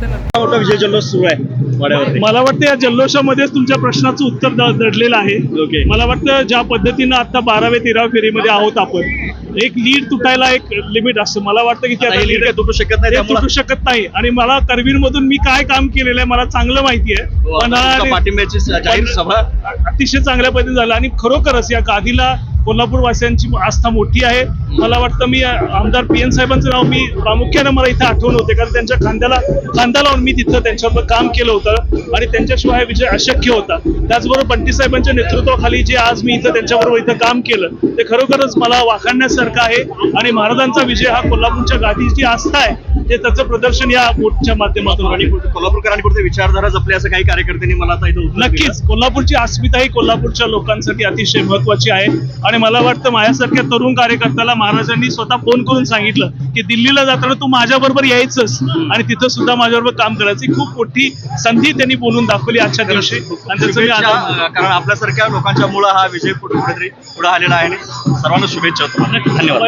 धन्यवाद मोठा विजय जल्लोष सुरू आहे वाड्यावरती. मला वाटतं या जल्लोषामध्येच तुमच्या प्रश्नाचं उत्तर द- दडलेलं आहे. ओके. मला वाटतं ज्या पद्धतीनं आता बाराव्या तेराव्या फेरीमध्ये आहोत आपण एक लीड तुटायला एक लिमिट असतं. मला वाटतं की ती आता आता lead काय तुटू शकत नाही त्यामुळं- तुटू शकत नाही. आणि मला करवीर मधून मी काय काम केलेलं आहे मला चांगलं माहिती आहे. हो, पण आता तुमच्या पाठिंब्याची जाहीर सभा. अतिशय चांगल्या पद्धतीने झालं. आणि खरोखरच या गादीला कोल्हापूर वासियांची आस्था मोठी आहे. मला वाटतं मी आमदार पी एन साहेबांचं नाव मी प्रामुख्याने मला इथे आठवण होते. कारण त्यांच्या खांद्याला खांदा लावून मी तिथं त्यांच्याबरोबर काम केलं होतं आणि त्यांच्याशिवाय हा विजय अशक्य होता. त्याचबरोबर बंटी साहेबांच्या नेतृत्वाखाली जे आज मी इथं त्यांच्याबरोबर इथं काम केलं ते खरोखरच मला वाखाणण्यासारखं आहे. आणि महाराजांचा विजय हा कोल्हापूरच्या गादीची आस्था आहे. ते त्याचं प्रदर्शन या मोठच्या माध्यमातून आणि. कोल्हापूरकरांनी पुढे विचारधारा जपली असं काही कार्यकर्त्यांनी मला आता इथं. नक्कीच. कोल्हापूरची अस्मिता ही कोल्हापूरच्या लोकांसाठी अतिशय महत्वाची आहे. आणि मला वाटतं माझ्यासारख्या तरुण कार्यकर्त्याला महाराजांनी स्वतः फोन करून सांगितलं की दिल्लीला जाताना तू माझ्या बरोबर यायचंच आणि तिथं सुद्धा माझ्याबरोबर काम करायचं खूप मोठी संधी त्यांनी बोलून दाखवली आजच्या दिवशी. आणि त्याचं मी. अं, कारण आपल्यासारख्या लोकांच्या मुळे हा विजय कुठे कुठेतरी पुढे आलेला आहे आणि सर्वांना शुभेच्छा धन्यवाद.